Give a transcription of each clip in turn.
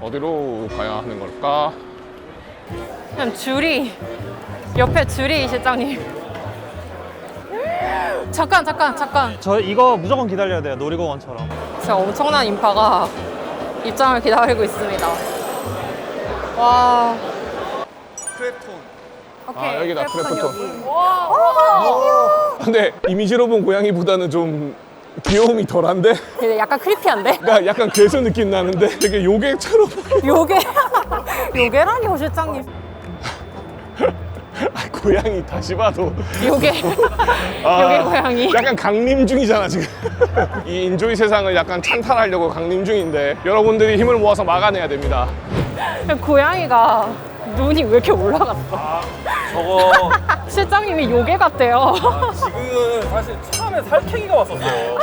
어디로 가야 하는 걸까? 그냥 줄이 옆에 줄이 실장님. 잠깐 잠깐 잠깐. 저 이거 무조건 기다려야 돼요 놀이공원처럼 진짜 엄청난 인파가 입장을 기다리고 있습니다. 와. 크랩톤 오케이. 아, 여기다, 크래프톤. 와. 근데 이미지로 본 고양이보다는 좀 귀여움이 덜한데? 근데 약간 크리피한데? 그러니까 약간 괴수 느낌 나는데 되게 요괴처럼 요게 요게라니요 실장님. 아, 고양이 다시 봐도 요게 아, 요게 고양이. 약간 강림 중이잖아 지금 이 인조이 세상을 약간 찬탈하려고 강림 중인데 여러분들이 힘을 모아서 막아내야 됩니다 고양이가 눈이 왜 이렇게 올라갔어? 저거 실장님이 요괴 같대요. 지금 사실 처음에 살쾡이가 왔었어요.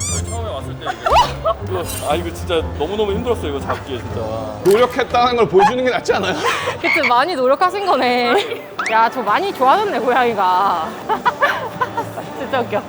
저희 처음에 왔을 때 이게 이거 아 이거 진짜 너무 너무 힘들었어요 이거 잡기 진짜. 노력했다는 걸 보여주는 게 낫지 않아요? 그치 많이 노력하신 거네. 야 저 많이 좋아졌네 고양이가. 진짜 웃겨.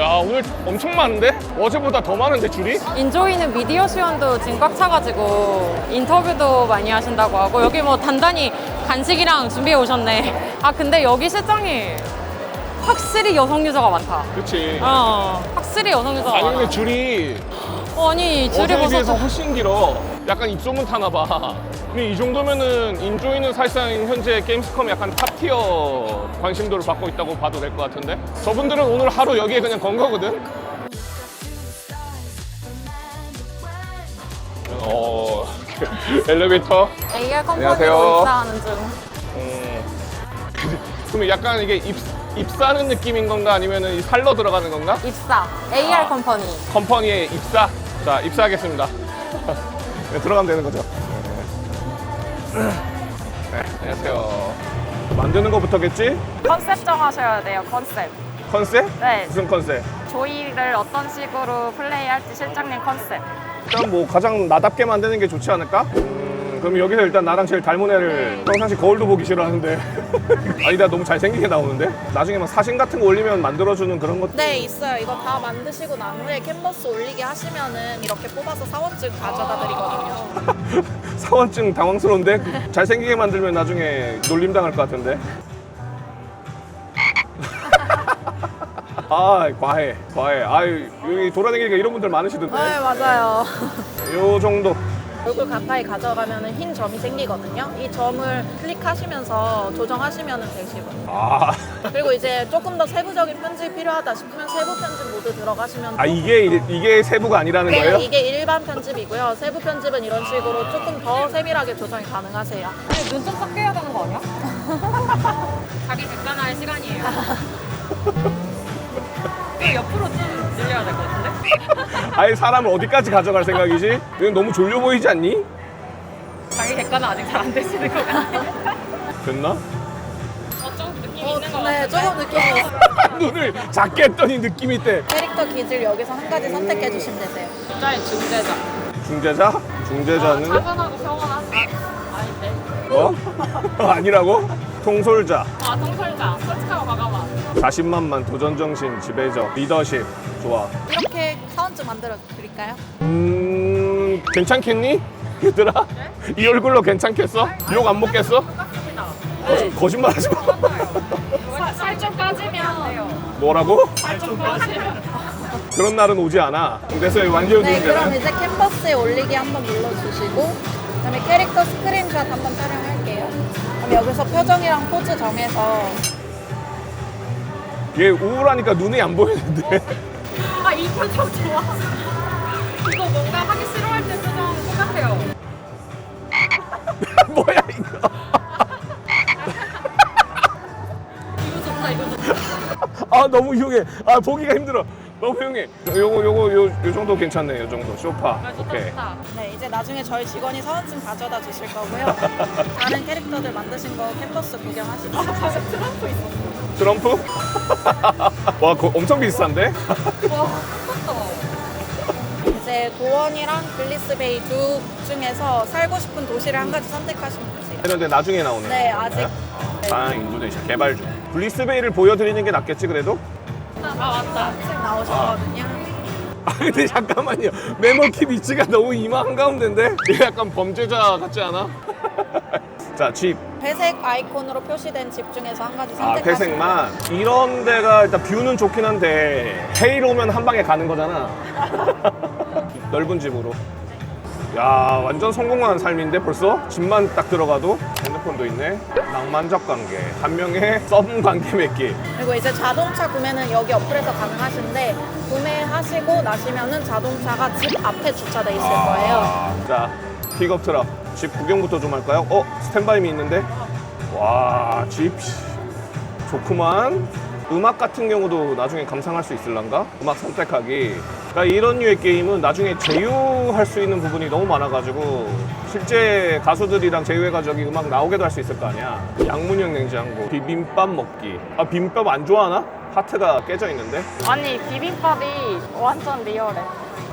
야 오늘 엄청 많은데? 어제보다 더 많은데 줄이? 인조이는 미디어 지원도 지금 꽉 차가지고 인터뷰도 많이 하신다고 하고 여기 뭐 단단히 간식이랑 준비해 오셨네. 아 근데 여기 실장님 확실히 여성 유저가 많다. 그치 어 확실히 여성 유저가 아니 많아. 근데 줄이 어, 아니 줄이 어제에 벌써 비해서 좀- 훨씬 길어 약간 입소문 타나 봐 근데 이 정도면은 인조이는 사실상 현재 게임스컴 약간 탑티어 관심도를 받고 있다고 봐도 될 것 같은데 저분들은 오늘 하루 여기에 그냥 건 거거든 어 엘리베이터 AR 컴퍼니로 안녕하세요. 입사하는 중. 음. 그러면 약간 이게 입, 입사하는 느낌인 건가 아니면은 이 살러 들어가는 건가? 입사 AR 아. 컴퍼니. 컴퍼니에 입사. 자, 입사하겠습니다. 네, 들어가면 되는 거죠. 네. 네, 안녕하세요. 만드는 거부터겠지? 컨셉 정하셔야 돼요, 컨셉. 컨셉? 네. 무슨 컨셉? 조이를 어떤 식으로 플레이할지 실장님 컨셉. 일단 뭐 가장 나답게 만드는 게 좋지 않을까? 음, 그럼 여기서 일단 나랑 제일 닮은 애를 평상시 거울도 보기 싫어하는데 아니다 너무 잘생기게 나오는데 나중에 막 사진 같은 거 올리면 만들어주는 그런 것네 있어요. 이거 다 만드시고 난 후에 캔버스 올리게 하시면은 이렇게 뽑아서 사원증 가져다 드리거든요. 사원증 당황스러운데 잘생기게 만들면 나중에 놀림 당할 것 같은데. 아 과해 과해 아유 여기 돌아다니니까 이런 분들 많으시던데 네 맞아요. 요 정도 얼굴 가까이 가져가면은 흰 점이 생기거든요. 이 점을 클릭하시면서 조정하시면 되시고요. 아, 그리고 이제 조금 더 세부적인 편집이 필요하다 싶으면 세부 편집 모드 들어가시면 아 이게 일- 이게 세부가 아니라는 거예요? 네, 이게 일반 편집이고요. 세부 편집은 이런 식으로 조금 더 세밀하게 조정이 가능하세요. 눈좀 깎게 해야 되는 거 아니야? 자기 객관화할 시간이에요. 이거 옆으로 좀 늘려야 될 것 같은데? 아예 사람을 어디까지 가져갈 생각이지? 이건 너무 졸려 보이지 않니? 자기 객관화 아직 잘 안 되시는 것 같아요. 됐나? 어좀 느낌 어, 있는 것 네, 같은데? 조금 느낌이. 눈을 작게 했더니 느낌이 있대 캐릭터 기질 여기서 한 가지 선택해 주시면 되세요. 진짜의 중재자. 중재자? 중재자는 차분하고 평온한? 아, 아닌데. 뭐? 아니라고? 통솔자 아, 통솔자. 솔직하고 과감한. 자신만만 도전정신 지배적 리더십 좋아 이렇게 사원증 만들어 드릴까요? 음 괜찮겠니? 얘들아 이 얼굴로 괜찮겠어? 욕 안 먹겠어? 똑같습니다. 거짓, 거짓말 하지 마 살 좀 빠지면. 뭐라고? 살좀 빠지면. 그런 날은 오지 않아 그래서 완전 네, 그럼 이제 캔버스에 올리기 한번 눌러주시고 그다음에 캐릭터 스크린샷 한번 촬영할게요. 그럼 여기서 표정이랑 포즈 정해서 얘 우울하니까 눈이 안 보이는데 아, 이 표정 좋아. 이거 뭔가 하기 싫어할 때 표정 똑같아요. 뭐야 이거 이거 좋다, 이거 좋다. 아 너무 흉해 아 보기가 힘들어 너무 흉해 요거 요거 요, 요 정도 괜찮네 요 정도 소파 아, 좋다, 오케이 좋다. 네, 이제 나중에 저희 직원이 사원증 가져다 주실 거고요. 다른 캐릭터들 만드신 거 캔버스 구경하시고 트럼프? 와 그거 엄청 비싼데? 와, 똑같다. 이제 도원이랑 글리스베이 두 중에서 살고 싶은 도시를 한 가지 선택하시면 되세요. 그런데 나중에 나오네. 네, 아직 아, 인도네시아 개발 중. 블리스베이를 보여드리는 게 낫겠지 그래도? 아직 나오셨거든요. 아 근데 잠깐만요. 메모키 비치가 너무 이마 한가운데인데? 이거 약간 범죄자 같지 않아? 자, 집. 회색 아이콘으로 표시된 집 중에서 한 가지 아, 선택하시면 회색만. 이런 데가 일단 뷰는 좋긴 한데 헤일 오면 한 방에 가는 거잖아. 넓은 집으로. 야, 완전 성공한 삶인데 벌써? 집만 딱 들어가도 핸드폰도 있네. 낭만적 관계. 한 명의 썸 관계 맺기. 그리고 이제 자동차 구매는 여기 어플에서 가능하신데 구매하시고 나시면은 자동차가 집 앞에 주차돼 있을 거예요. 아, 자, 픽업 트럭. 집 구경부터 좀 할까요? 어, 스탠바이미 있는데? 와, 집. 씨. 좋구만. 음악 같은 경우도 나중에 감상할 수 있을란가? 음악 선택하기. 그러니까 이런 류의 게임은 나중에 제휴할 수 있는 부분이 너무 많아가지고 실제 가수들이랑 제휴해가지고 음악 나오게도 할 수 있을 거 아니야. 양문형 냉장고, 비빔밥 먹기. 아, 비빔밥 안 좋아하나? 하트가 깨져 있는데? 아니 비빔밥이 완전 리얼해.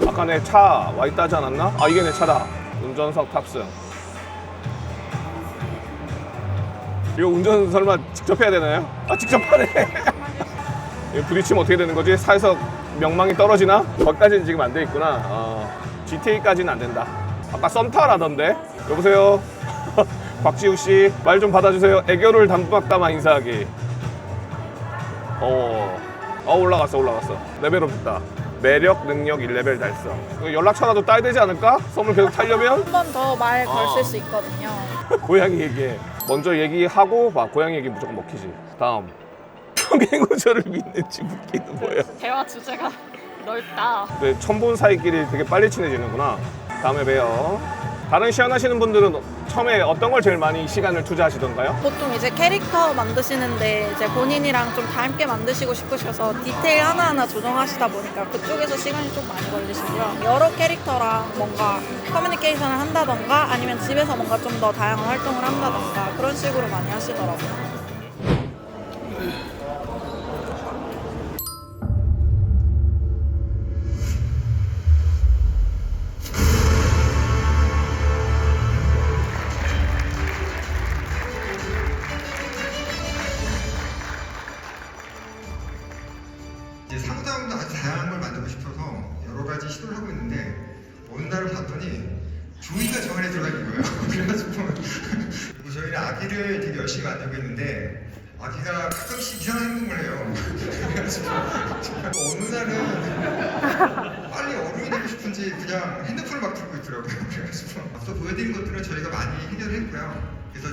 아까 내 차 와 있다 하지 않았나? 아 이게 내 차다 운전석 탑승 이거 운전 설마 직접 해야 되나요? 아 직접 하네 이거 부딪히면 어떻게 되는 거지? 사에서 명망이 떨어지나? 거기까지는 지금 안 돼 있구나 어, GTA까지는 안 된다 아까 썸타라던데 여보세요 곽지우 씨 말 좀 받아주세요 애교를 담박 담아 인사하기 어, 어 올라갔어 올라갔어 레벨업 됐다 매력 능력 1레벨 달성 연락처라도 따야 되지 않을까? 썸을 계속 타려면 한 번 더말 어. 걸실 수 있거든요. 고양이 얘기해 먼저 얘기하고 막 고양이 얘기 무조건 먹히지. 다음. 평행 우주를 믿는지 묻기는 뭐야. 대화 주제가 넓다. 근데 처음 본 사이끼리 되게 빨리 친해지는구나. 다음에 봬요 다른 시연하시는 분들은 처음에 어떤 걸 제일 많이 시간을 투자하시던가요? 보통 이제 캐릭터 만드시는데 이제 본인이랑 좀 닮게 만드시고 싶으셔서 디테일 하나하나 조정하시다 보니까 그쪽에서 시간이 좀 많이 걸리시고요. 여러 캐릭터랑 뭔가 커뮤니케이션을 한다던가 아니면 집에서 뭔가 좀 더 다양한 활동을 한다던가 그런 식으로 많이 하시더라고요.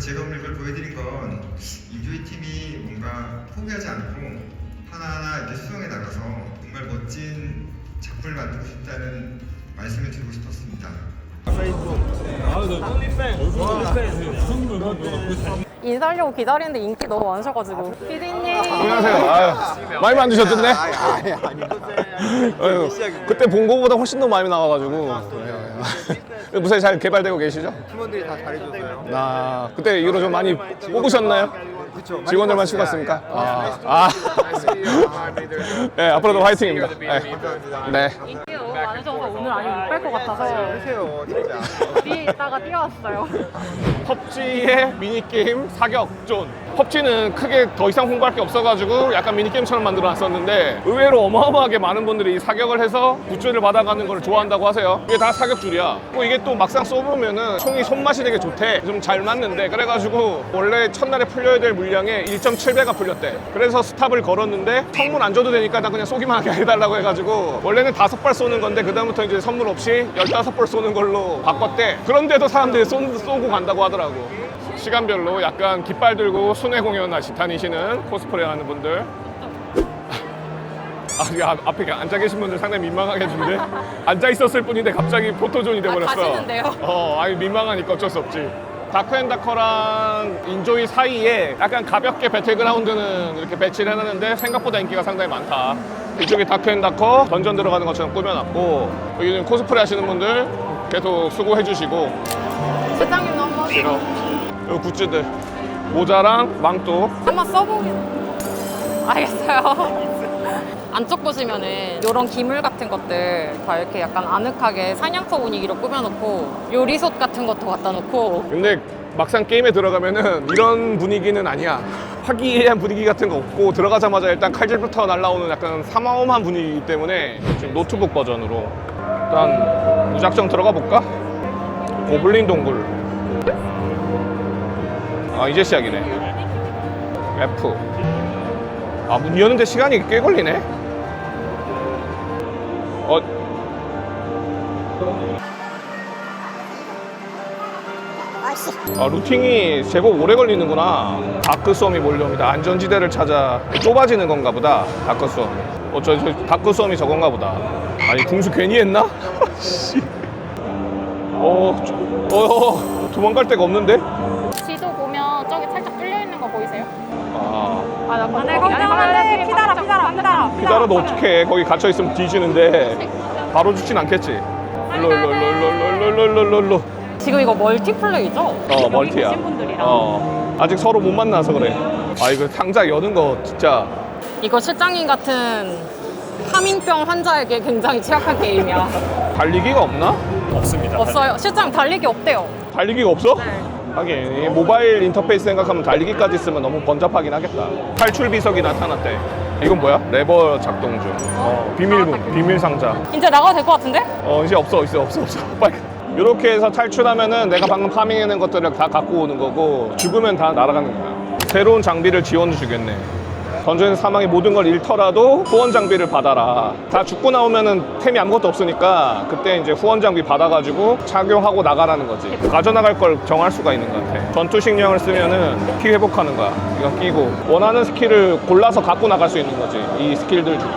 제가 오늘 이걸 보여드린 건 인조이 팀이 뭔가 포기하지 않고 하나하나 이제 수정해 나가서 정말 멋진 작품을 만들고 싶다는 말씀을 드리고 싶었습니다. 인사하려고 기다리는데 인기 너무 많으셔가지고. 피디님. 안녕하세요 아유, 많이 만드셨던데? 아유, 그때 본 거보다 훨씬 더 많이 나와가지고 네. 무사히 잘 개발되고 계시죠? 팀원들이 다 잘해줘서요. 아 그때 이후로 좀 많이 뽑으셨나요? 직원들만 찍었습니까? 아, 아. 네, 앞으로도 화이팅입니다. 네. 네. 인기 너무 많으셔서 오늘 아니면 못뺄것 같아서 하세요, 진짜. 뒤에 있다가 뛰어왔어요. 펍지의 미니게임 사격존. 펍지는 크게 더 이상 홍보할 게 없어가지고 약간 미니게임처럼 만들어 놨었는데 의외로 어마어마하게 많은 분들이 사격을 해서 굿즈를 받아가는 걸 좋아한다고 하세요. 이게 다 사격줄이야. 또 이게 또 막상 쏘보면은 총이 손맛이 되게 좋대. 좀 잘 맞는데. 그래가지고 원래 첫날에 풀려야 될 물량의 1.7배가 풀렸대. 그래서 스탑을 걸었는데 선물 안 줘도 되니까 나 그냥 쏘기만 하게 해달라고 해가지고 원래는 다섯 발 쏘는 건데 그 다음부터 이제 선물 없이 15발 쏘는 걸로 바꿨대. 그런데도 사람들이 쏘, 쏘고 간다고 하더라고. 시간별로 약간 깃발 들고 순회 공연 하시 다니시는 코스프레 하는 분들. 아, 이 앞- 앞에 앉아 계신 분들 상당히 민망하겠는데? 앉아 있었을 뿐인데 갑자기 포토존이 돼버렸어. 아, 가시는데요? 어, 아니 민망하니까 어쩔 수 없지. 다크앤다커랑 인조이 사이에 약간 가볍게 배틀그라운드는 이렇게 배치를 해놨는데 생각보다 인기가 상당히 많다. 이쪽이 다크앤다커 던전 들어가는 것처럼 꾸며놨고 여기는 코스프레 하시는 분들 계속 수고해 주시고 실장님도 한번 싫어. 여기 굿즈들 모자랑 망토 한번 써보긴. 알겠어요. 안쪽 보시면은 이런 기물 같은 것들 다 이렇게 약간 아늑하게 사냥터 분위기로 꾸며놓고 요리솥 같은 것도 갖다 놓고 근데 막상 게임에 들어가면은 이런 분위기는 아니야. 화기애애한 분위기 같은 거 없고 들어가자마자 일단 칼질부터 날라오는 약간 사마움한 분위기이기 때문에 지금 노트북 버전으로 일단 무작정 들어가 볼까? 고블린 동굴. 아 이제 시작이네. F. 아 문 여는데 시간이 꽤 걸리네. 어 아, 루팅이 제법 오래 걸리는구나. 다크솜이 몰려옵니다. 안전지대를 찾아 좁아지는 건가 보다. 다크솜. 어, 저, 저 다크솜이 저건가 보다. 아니, 궁수 괜히 했나? 씨. 어, 저- 어, 도망갈 데가 없는데? 지도 보면 저기 살짝 뚫려 있는 거 보이세요? 아, 아, 나 네, 걱정하는데 피달아, 피달아, 피달아. 피다라도 어떡해. 거기 갇혀 있으면 뒤지는데. 바로 죽진 않겠지. 일로, 일로, 일로, 일로, 일로, 일로, 일로, 일로, 일로. 지금 이거 멀티플레이죠? 어, 멀티야. 어, 아직 서로 못 만나서 그래. 아, 이거 상자 여는 거 진짜. 이거 실장님 같은 파민병 환자에게 굉장히 취약한 게임이야. 달리기가 없나? 없습니다. 없어요. 실장 달리기 없대요. 달리기가 없어? 하긴 이 모바일 인터페이스 생각하면 달리기까지 쓰면 너무 번잡하긴 하겠다. 탈출 비석이 나타났대. 이건 뭐야? 레버 작동 중. 어, 비밀문, 비밀 상자. 이제 나가도 될 것 같은데? 어, 이제 없어, 있어, 없어, 없어. 빨리. 이렇게 해서 탈출하면은 내가 방금 파밍해낸 것들을 다 갖고 오는 거고 죽으면 다 날아가는 거야. 새로운 장비를 지원해 주겠네. 던전 사망의 모든 걸 잃더라도 후원 장비를 받아라. 다 죽고 나오면은 템이 아무것도 없으니까 그때 이제 후원 장비 받아가지고 착용하고 나가라는 거지. 가져나갈 걸 정할 수가 있는 것 같아. 전투 식량을 쓰면은 피 회복하는 거야. 이거 끼고 원하는 스킬을 골라서 갖고 나갈 수 있는 거지. 이 스킬들 중.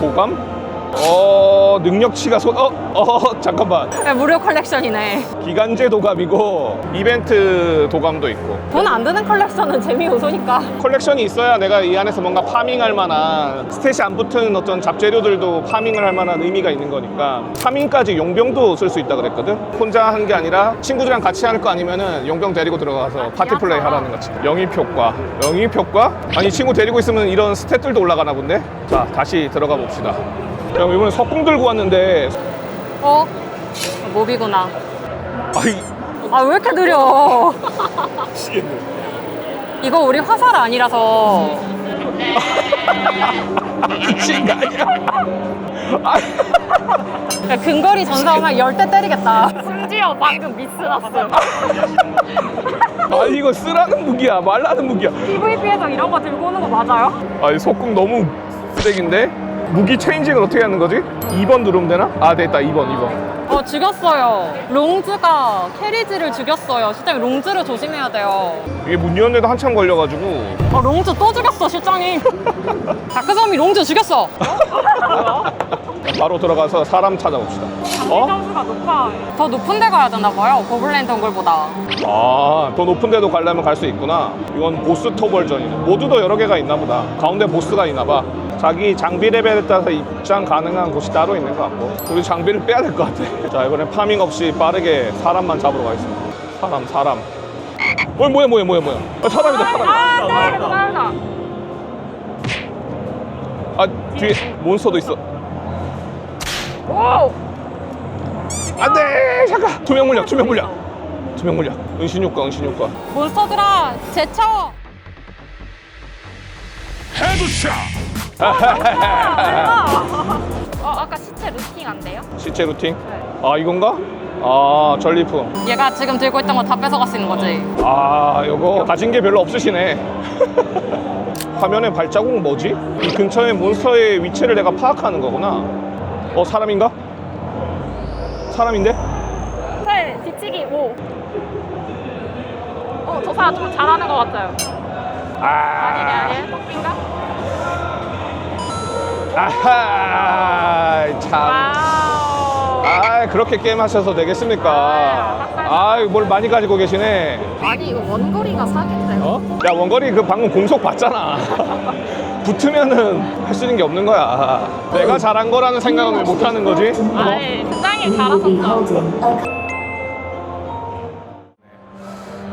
도감? 어 능력치가 소... 어? 어 잠깐만 야, 무료 컬렉션이네. 기간제 도감이고 이벤트 도감도 있고 돈 안 드는 컬렉션은 재미 요소니까. 컬렉션이 있어야 내가 이 안에서 뭔가 파밍할 만한 스탯이 안 붙은 어떤 잡재료들도 파밍을 할 만한 의미가 있는 거니까 파밍까지 용병도 쓸 수 있다 그랬거든 혼자 한 게 아니라 친구들이랑 같이 할 거 아니면은 용병 데리고 들어가서 파티 플레이 하라는 거지 영입 효과 영입 효과? 아니 친구 데리고 있으면 이런 스탯들도 올라가나 본데 자 다시 들어가 봅시다 자 이번에 석궁 들고 왔는데 어? 모비구나. 아이 아, 왜 이렇게 느려? 이거 우리 화살 아니라서. 미친 거 아니야 아, 야, 근거리 전사하면 열대 때리겠다. 심지어 방금 미스 났어. 아 이거 쓰라는 무기야 말라는 무기야 PVP에서 이런 거 들고 오는 거 맞아요? 아이 속궁 너무 쓰레기인데 무기 체인징을 어떻게 하는 거지? 2번 누르면 되나? 아 됐다 2번 2번 어, 죽였어요. 롱즈가 캐리지를 죽였어요. 실장님, 롱즈를 조심해야 돼요. 이게 문 여는데도 한참 걸려가지고 어, 롱즈 또 죽였어, 실장님. 다크섬이 롱즈 죽였어. 바로 들어가서 사람 찾아봅시다 어? 점수가 높아. 더 높은 데 가야 되나 봐요, 고블린 덩굴보다. 아더 높은 데도 가려면 갈 수 있구나 이건 보스터 버전이네 모두도 여러 개가 있나 보다 가운데 보스가 있나 봐 자기 장비 레벨에 따라서 입장 가능한 곳이 따로 있는 것 같고 우리 장비를 빼야 될 것 같아. 자 이번엔 파밍 없이 빠르게 사람만 잡으러 가겠습니다. 사람 사람. 어 뭐야 뭐야 뭐야 뭐야. 아, 사람이다 사람 아 뒤에 몬스터도 있어. 안돼 잠깐. 투명 물약 투명 물약. 투명 물약. 은신 효과 은신 효과. 몬스터들아, 제쳐! 어, 아까 시체 루팅 안 돼요? 시체 루팅? 아 이건가? 아 전리품. 얘가 지금 들고 있던 거 다 뺏어갈 수 있는 거지. 아 요거 가진 게 별로 없으시네. 화면에 발자국 뭐지? 이 근처에 몬스터의 위치를 내가 파악하는 거구나. 어 사람인가? 사람인데? 네, 뒤치기 5. 어, 저 사람 좀 잘하는 것 같아요. 아니네, 아 아니에요? 토끼인가? 아하 참 와우. 아 그렇게 게임 하셔서 되겠습니까? 아, 뭘 많이 가지고 계시네. 아니, 이거 원거리가 사기인데요? 어? 야, 원거리 그 방금 공속 봤잖아. 붙으면은 할 수 있는 게 없는 거야. 내가 잘한 거라는 생각은 왜못 하는 거지? 어? 아이, 굉장히 잘하셨죠?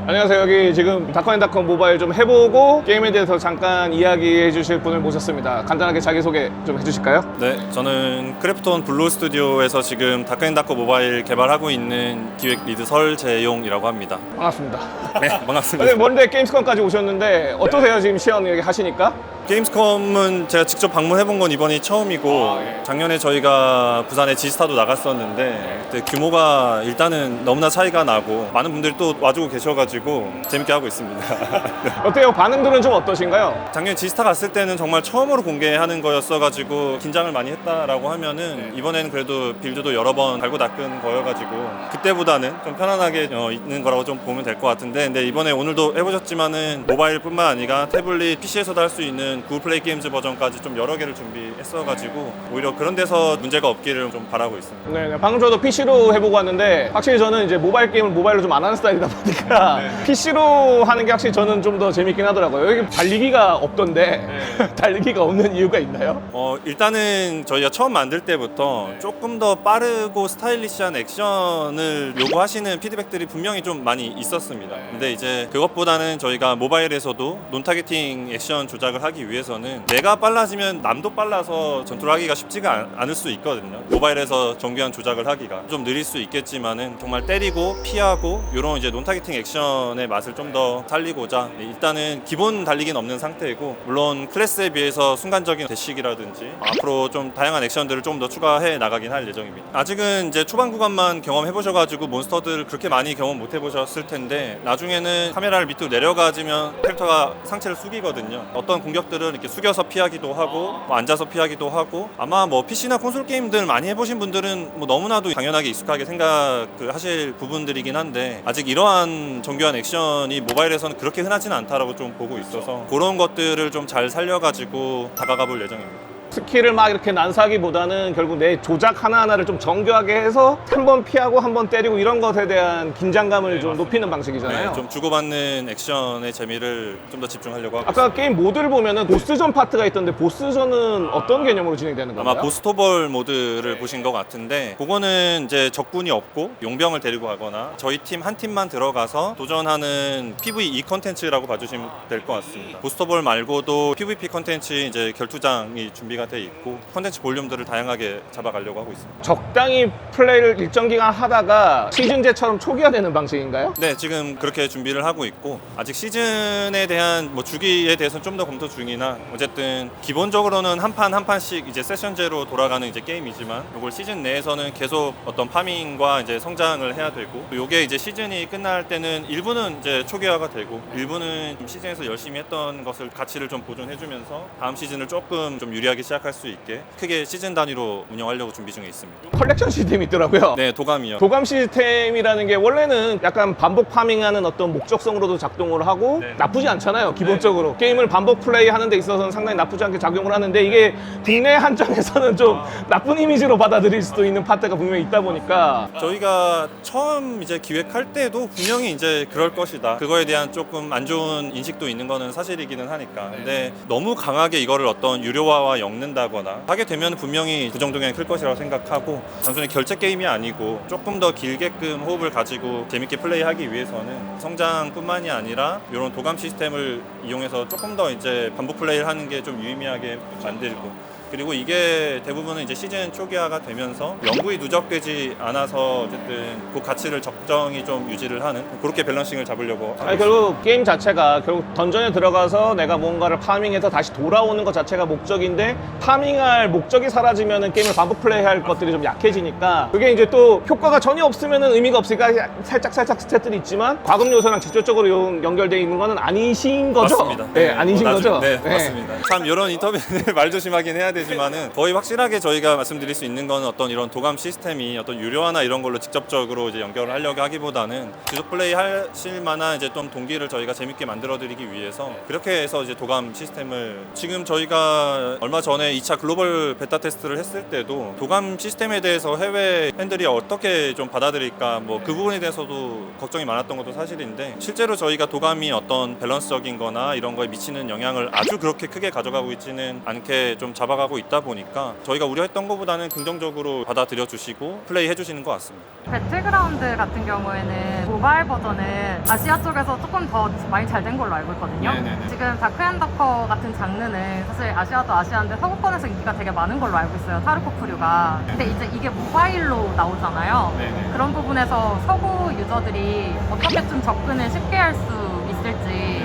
안녕하세요. 여기 지금 다커앤다커 모바일 좀 해보고 게임에 대해서 잠깐 이야기해 주실 분을 모셨습니다. 간단하게 자기소개 좀 해주실까요? 네, 저는 크래프톤 블루 스튜디오에서 지금 다크앤다커 모바일 개발하고 있는 기획 리드 설재용이라고 합니다. 반갑습니다. 네, 근데 반갑습니다. 먼데 게임스컴까지 오셨는데 어떠세요? 지금 시연 얘기 하시니까? 게임스컴은 제가 직접 방문해본 건 이번이 처음이고 작년에 저희가 부산에 지스타도 나갔었는데 그때 규모가 일단은 너무나 차이가 나고 많은 분들이 또 와주고 계셔가지고 재밌게 하고 있습니다. 어때요? 반응들은 좀 어떠신가요? 작년 지스타 갔을 때는 정말 처음으로 공개하는 거였어가지고 긴장을 많이 했다라고 하면은 이번에는 그래도 빌드도 여러 번 갈고 닦은 거여가지고 그때보다는 좀 편안하게 어, 있는 거라고 좀 보면 될 것 같은데 근데 이번에 오늘도 해보셨지만은 모바일뿐만 아니라 태블릿 PC에서도 할 수 있는 구글 플레이 게임즈 버전까지 좀 여러 개를 준비했어가지고 오히려 그런 데서 문제가 없기를 좀 바라고 있습니다. 네, 네. 방금 저도 PC로 해보고 왔는데 확실히 저는 이제 모바일 게임을 모바일로 좀 안 하는 스타일이다 보니까 PC로 하는 게 확실히 저는 좀 더 재밌긴 하더라고요. 여기 달리기가 없던데 달리기가 없는 이유가 있나요? 어, 일단은 저희가 처음 만들 때부터 조금 더 빠르고 스타일리시한 액션을 요구하시는 피드백들이 분명히 좀 많이 있었습니다. 근데 이제 그것보다는 저희가 모바일에서도 논 타겟팅 액션 조작을 하기 위해서는 내가 빨라지면 남도 빨라서 전투를 하기가 쉽지가 않- 않을 수 있거든요. 모바일에서 정교한 조작을 하기가 좀 느릴 수 있겠지만은 정말 때리고 피하고 이런 이제 논 타겟팅 액션의 맛을 좀 더 살리고자 일단은 기본 달리기는 없는 상태이고 물론 클래스에 비해서 순간적인 대식이라든지 앞으로 좀 다양한 액션들을 좀 더 추가해 나가긴 할 예정입니다. 아직은 이제 초반 구간만 경험해 보셔가지고 몬스터들을 그렇게 많이 경험 못 해보셨을 텐데 나중에는 카메라를 밑으로 내려가지면 캐릭터가 상체를 숙이거든요. 어떤 공격들 은 이렇게 숙여서 피하기도 하고 뭐 앉아서 피하기도 하고 아마 뭐 PC나 콘솔 게임들 많이 해보신 분들은 뭐 너무나도 당연하게 익숙하게 생각을 하실 부분들이긴 한데 아직 이러한 정교한 액션이 모바일에서는 그렇게 흔하지는 않다라고 좀 보고 있어서 그런 것들을 좀 잘 살려가지고 다가가 볼 예정입니다. 스킬을 막 이렇게 난사하기보다는 결국 내 조작 하나하나를 좀 정교하게 해서 한 번 피하고 한 번 때리고 이런 것에 대한 긴장감을 좀 높이는 방식이잖아요. 네, 좀 주고받는 액션의 재미를 좀 더 집중하려고 하고 아까 게임 모드를 보면은 보스전 파트가 있던데 보스전은 어떤 개념으로 진행되는 건가요? 아마 보스토벌 모드를 보신 것 같은데 그거는 이제 적군이 없고 용병을 데리고 가거나 저희 팀 한 팀만 들어가서 도전하는 PVE 컨텐츠라고 봐주시면 될 것 같습니다. 보스토벌 말고도 PVP 컨텐츠 이제 결투장이 준비가 돼 있고 컨텐츠 볼륨들을 다양하게 잡아가려고 하고 있습니다. 적당히 플레이를 일정 기간 하다가 시즌제처럼 초기화되는 방식인가요? 네, 지금 그렇게 준비를 하고 있고 아직 시즌에 대한 뭐 주기에 대해서는 좀더 검토 중이나 어쨌든 기본적으로는 한 판 한 판씩 이제 세션제로 돌아가는 이제 게임이지만 이걸 시즌 내에서는 계속 어떤 파밍과 이제 성장을 해야 되고 요게 이제 시즌이 끝날 때는 일부는 이제 초기화가 되고 일부는 좀 시즌에서 열심히 했던 것을 가치를 좀 보존해주면서 다음 시즌을 조금 좀 유리하게 시작할 수 있게 크게 시즌 단위로 운영하려고 준비 중에 있습니다. 컬렉션 시스템이 있더라고요. 네, 도감이요. 도감 시스템이라는 게 원래는 약간 반복 파밍하는 어떤 목적성으로도 작동을 하고 네. 나쁘지 않잖아요 기본적으로 게임을 반복 플레이 하는 데 있어서는 상당히 나쁘지 않게 작용을 하는데 이게 국내 한정에서는 좀 나쁜 이미지로 받아들일 수도 있는 파트가 분명히 있다 보니까 저희가 처음 이제 기획할 때도 분명히 이제 그럴 것이다. 그거에 대한 조금 안 좋은 인식도 있는 거는 사실이기는 하니까. 근데 너무 강하게 이거를 어떤 유료화와 엮는다거나 하게 되면 분명히 부정동향이 클 것이라고 생각하고 단순히 결제 게임이 아니고 조금 더 길게끔 호흡을 가지고 재밌게 플레이하기 위해서는 성장뿐만이 아니라 이런 도감 시스템을 이용해서 조금 더 이제 반복 플레이를 하는 게 좀 유의미하게 만들고 그리고 이게 대부분은 이제 시즌 초기화가 되면서 연구이 누적되지 않아서 어쨌든 그 가치를 적정히 좀 유지를 하는 그렇게 밸런싱을 잡으려고 하고 아니 결국 게임 자체가 결국 던전에 들어가서 내가 뭔가를 파밍해서 다시 돌아오는 것 자체가 목적인데 파밍할 목적이 사라지면은 게임을 반복 플레이할 것들이 좀 약해지니까 그게 이제 또 효과가 전혀 없으면은 의미가 없으니까 살짝 살짝 스탯들이 있지만 과금 요소랑 직접적으로 연- 연결돼 있는 거는 아니신 거죠? 맞습니다. 네, 아니신 뭐 거죠? 나중에- 네, 맞습니다. 참 이런 인터뷰는 말조심하긴 해야 되지만은 거의 확실하게 저희가 말씀드릴 수 있는 거는 어떤 이런 도감 시스템이 어떤 유료화나 이런 걸로 직접적으로 이제 연결을 하려고 하기보다는 지속 플레이 하실 만한 이제 좀 동기를 저희가 재밌게 만들어 드리기 위해서 그렇게 해서 이제 도감 시스템을 지금 저희가 얼마 전에 2차 글로벌 베타 테스트를 했을 때도 도감 시스템에 대해서 해외 팬들이 어떻게 좀 받아들일까 뭐 그 부분에 대해서도 걱정이 많았던 것도 사실인데 실제로 저희가 도감이 어떤 밸런스적인 거나 이런 거에 미치는 영향을 아주 그렇게 크게 가져가고 있지는 않게 좀 잡아가고 나가고 있다 보니까 저희가 우려했던 것보다는 긍정적으로 받아들여 주시고 플레이 해주시는 것 같습니다. 배틀그라운드 같은 경우에는 모바일 버전은 아시아 쪽에서 조금 더 많이 잘 된 걸로 알고 있거든요. 지금 다크앤더커 같은 장르는 사실 아시아도 아시아인데 서구권에서 인기가 되게 많은 걸로 알고 있어요. 타르코프류가. 근데 이제 이게 모바일로 나오잖아요. 그런 부분에서 서구 유저들이 어떻게 좀 접근을 쉽게 할 수 있을지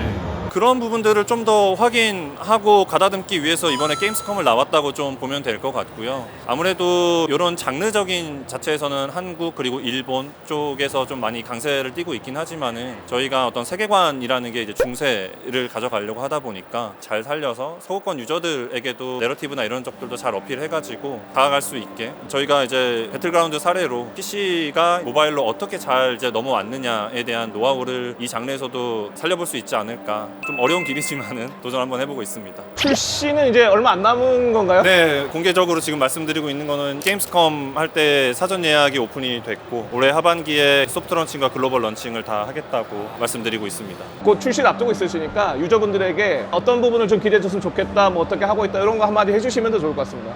그런 부분들을 좀 더 확인하고 가다듬기 위해서 이번에 게임스컴을 나왔다고 좀 보면 될 것 같고요. 아무래도 이런 장르적인 자체에서는 한국 그리고 일본 쪽에서 좀 많이 강세를 띠고 있긴 하지만은 저희가 어떤 세계관이라는 게 이제 중세를 가져가려고 하다 보니까 잘 살려서 서구권 유저들에게도 내러티브나 이런 적들도 잘 어필해가지고 다가갈 수 있게 저희가 이제 배틀그라운드 사례로 PC가 모바일로 어떻게 잘 이제 넘어왔느냐에 대한 노하우를 이 장르에서도 살려볼 수 있지 않을까 좀 어려운 길이지만은 도전 한번 해보고 있습니다. 출시는 이제 얼마 안 남은 건가요? 네, 공개적으로 지금 말씀드리고 있는 거는 게임스컴 할 때 사전 예약이 오픈이 됐고 올해 하반기에 소프트 런칭과 글로벌 런칭을 다 하겠다고 말씀드리고 있습니다. 곧 출시를 앞두고 있으시니까 유저분들에게 어떤 부분을 좀 기대해 줬으면 좋겠다, 뭐 어떻게 하고 있다 이런 거 한마디 해주시면 더 좋을 것 같습니다.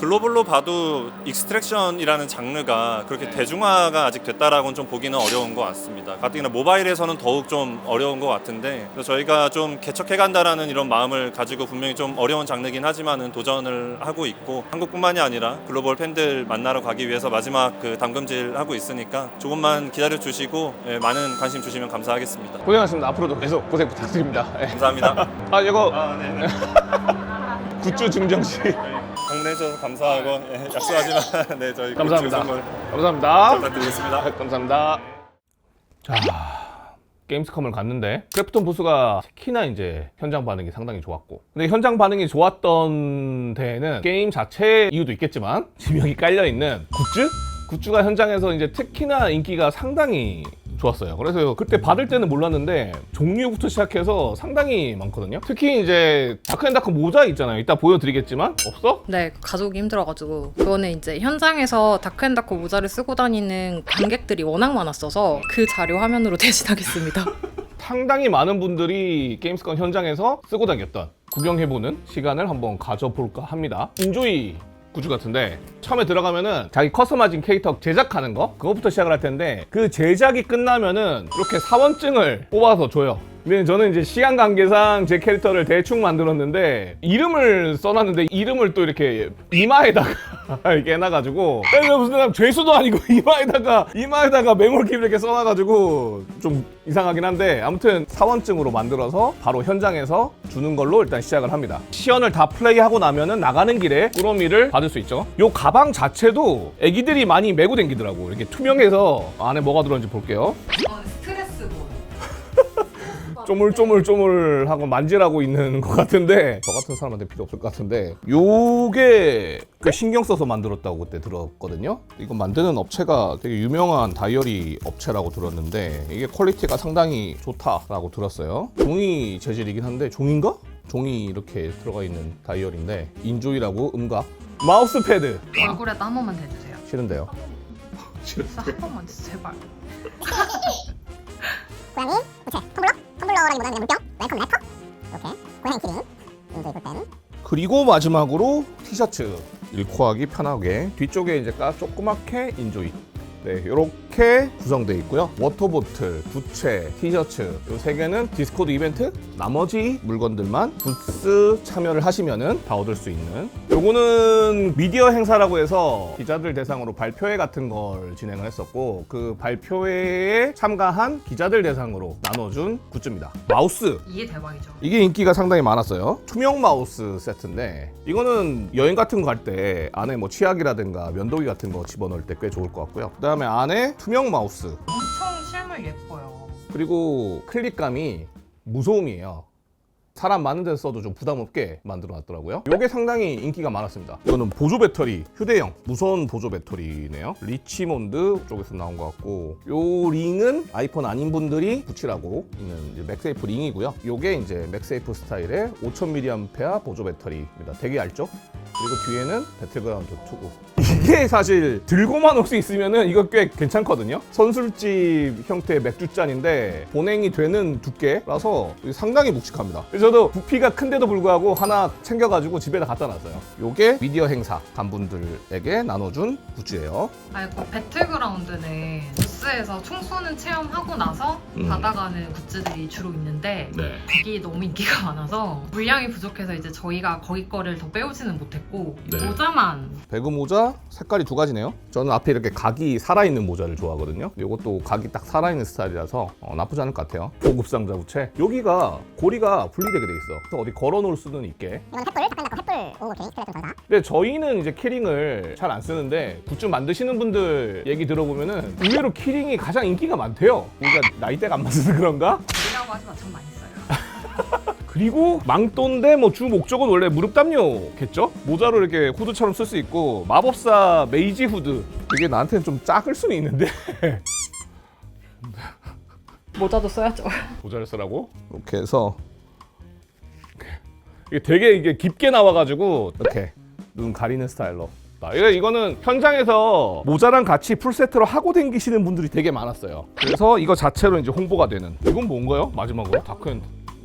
글로벌로 봐도 익스트랙션이라는 장르가 그렇게 대중화가 아직 됐다라고는 좀 보기는 어려운 것 같습니다. 가뜩이나 모바일에서는 더욱 좀 어려운 것 같은데 그래서 저희가 좀 개척해 간다라는 이런 마음을 가지고 분명히 좀 어려운 장르긴 하지만은 도전을 하고 있고 한국뿐만이 아니라 글로벌 팬들 만나러 가기 위해서 마지막 그 담금질 하고 있으니까 조금만 기다려 주시고 예, 많은 관심 주시면 감사하겠습니다. 고생하셨습니다. 앞으로도 계속 고생 부탁드립니다. 예. 감사합니다. 아 이거 아, 네. 굿즈 증정시 방문해 주셔서 감사하고 예, 약속하지만 네 저희 감사합니다. 굿즈 선물 감사합니다. 부탁드리겠습니다. 네, 감사합니다. 자, 게임스컴을 갔는데 크래프톤 부스가 특히나 이제 현장 반응이 상당히 좋았고 근데 현장 반응이 좋았던 데에는 게임 자체의 이유도 있겠지만 지금 여기 깔려 있는 굿즈? 굿즈가 현장에서 이제 특히나 인기가 상당히 좋았어요. 그래서 그때 받을 때는 몰랐는데 종류부터 시작해서 상당히 많거든요. 특히 이제 다크앤다크 모자 있잖아요. 이따 보여드리겠지만 없어? 네, 가족이 힘들어가지고 그거는 이제 현장에서 다크앤다크 모자를 쓰고 다니는 관객들이 워낙 많았어서 그 자료 화면으로 대신하겠습니다. 상당히 많은 분들이 게임스건 현장에서 쓰고 다녔던 구경해보는 시간을 한번 가져볼까 합니다. 인조이 굿즈 같은데 처음에 들어가면은 자기 커스터마이징 캐릭터 제작하는 거 그거부터 시작을 할 텐데 그 제작이 끝나면은 이렇게 사원증을 뽑아서 줘요. 근데 저는 이제 시간 관계상 제 캐릭터를 대충 만들었는데 이름을 써놨는데 이름을 또 이렇게 이마에다가 이렇게 해놔가지고 이거 무슨 사람 죄수도 아니고 이마에다가 이마에다가 메모를 이렇게 써놔가지고 좀 이상하긴 한데 아무튼 사원증으로 만들어서 바로 현장에서 주는 걸로 일단 시작을 합니다. 시연을 다 플레이하고 나면은 나가는 길에 꾸러미를 받을 수 있죠. 요 가방 자체도 애기들이 많이 메고 댕기더라고. 이렇게 투명해서 안에 뭐가 들어있는지 볼게요. 쪼물쪼물쪼물하고 만지라고 있는 것 같은데 저 같은 사람한테 필요 없을 것 같은데 요게 꽤 신경 써서 만들었다고 그때 들었거든요 이거 만드는 업체가 되게 유명한 다이어리 업체라고 들었는데 이게 퀄리티가 상당히 좋다라고 들었어요 종이 재질이긴 한데 종인가? 종이 이렇게 들어가 있는 다이어리인데 인조이라고 음각 마우스 패드 얼굴에도 한 번만 대주세요. 싫은데요 진짜 한 번만 제발. 고양 그냥 물병, 웰컴 래퍼 이렇게 고양이 키링. 인조이 볼펜 그리고 마지막으로 티셔츠. 읽고 하기 편하게 뒤쪽에 이제 까 조그맣게 인조이. 네 이렇게 구성되어 있고요 워터보틀, 부채, 티셔츠 이 세 개는 디스코드 이벤트 나머지 물건들만 부스 참여를 하시면은 다 얻을 수 있는 요거는 미디어 행사라고 해서 기자들 대상으로 발표회 같은 걸 진행을 했었고 그 발표회에 참가한 기자들 대상으로 나눠준 굿즈입니다 마우스 이게 대박이죠. 이게 인기가 상당히 많았어요. 투명 마우스 세트인데 이거는 여행 같은 거 갈 때 안에 뭐 치약이라든가 면도기 같은 거 집어넣을 때 꽤 좋을 것 같고요. 그다음에 안에 투명 마우스 엄청 실물 예뻐요. 그리고 클릭감이 무소음이에요. 사람 많은 데서 써도 좀 부담 없게 만들어 놨더라고요. 이게 상당히 인기가 많았습니다. 이거는 보조 배터리, 휴대용 무선 보조 배터리네요. 리치몬드 쪽에서 나온 것 같고, 요 링은 아이폰 아닌 분들이 붙이라고 있는 맥세이프 링이고요. 요게 이제 맥세이프 스타일의 5000mAh 보조 배터리입니다. 되게 얇죠? 그리고 뒤에는 배틀그라운드 2. 이게 사실 들고만 올 수 있으면은 이거 꽤 괜찮거든요. 선술집 형태의 맥주잔인데 보냉이 되는 두께라서 상당히 묵직합니다. 저도 부피가 큰데도 불구하고 하나 챙겨가지고 집에다 갖다 놨어요. 요게 미디어 행사 간분들에게 나눠준 굿즈예요. 아이고 배틀그라운드는 부스에서 총 쏘는 체험하고 나서 음. 받아가는 굿즈들이 주로 있는데 네. 거기 너무 인기가 많아서 물량이 부족해서 이제 저희가 거기 거를 더 빼오지는 못했고 네. 모자만 배그 모자 색깔이 두 가지네요. 저는 앞에 이렇게 각이 살아있는 모자를 좋아하거든요. 이것도 각이 딱 살아있는 스타일이라서 어, 나쁘지 않을 것 같아요. 고급 상자 부채. 여기가 고리가 분리되게 돼 있어. 그래서 어디 걸어놓을 수는 있게. 이건 햇불, 다크앤다커 햇불. 오, 오케이. 스켈레톤 전사. 근데 저희는 이제 키링을 잘 안 쓰는데 굿즈 만드시는 분들 얘기 들어보면은 의외로 키링이 가장 인기가 많대요. 우리가 나이대가 안 맞아서 그런가? 이라고 하지만 전 많이 써요. 그리고 망토인데 뭐 주 목적은 원래 무릎 담요겠죠? 모자로 이렇게 후드처럼 쓸 수 있고 마법사 메이지 후드 이게 나한테는 좀 작을 수는 있는데 모자도 써야죠. 모자를 쓰라고 이렇게 해서. 이게 되게 이게 깊게 나와가지고 이렇게 눈 가리는 스타일로. 나 이거- 이거는 현장에서 모자랑 같이 풀세트로 하고 댕기시는 분들이 되게 많았어요. 그래서 이거 자체로 이제 홍보가 되는. 이건 뭔가요? 마지막으로? 다크앤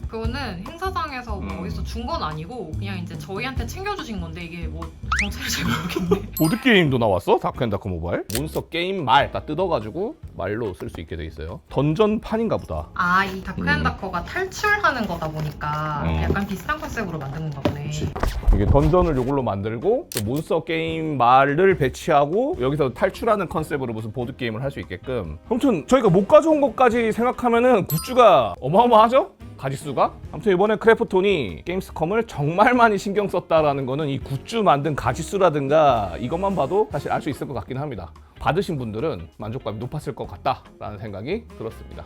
그거는 행사장에서 뭐 음. 어디서 준 건 아니고 그냥 이제 저희한테 챙겨주신 건데 이게 뭐 정체를 잘 모르겠네. 보드 게임도 나왔어? 다크앤다크 모바일? 몬스터 게임 말 다 뜯어가지고 말로 쓸 수 있게 돼 있어요 던전판인가 보다 아, 이 다크앤다커가 탈출하는 거다 보니까 음. 약간 비슷한 컨셉으로 만든 건가 보네. 이게 던전을 요걸로 만들고 또 몬스터 게임 말을 배치하고 여기서 탈출하는 컨셉으로 무슨 보드 게임을 할 수 있게끔 아무튼 저희가 못 가져온 것까지 생각하면은 굿즈가 어마어마하죠? 가지수가? 아무튼 이번에 크래프톤이 게임스컴을 정말 많이 신경 썼다라는 거는 이 굿즈 만든 가지수라든가 이것만 봐도 사실 알 수 있을 것 같긴 합니다. 받으신 분들은 만족감이 높았을 것 같다라는 생각이 들었습니다.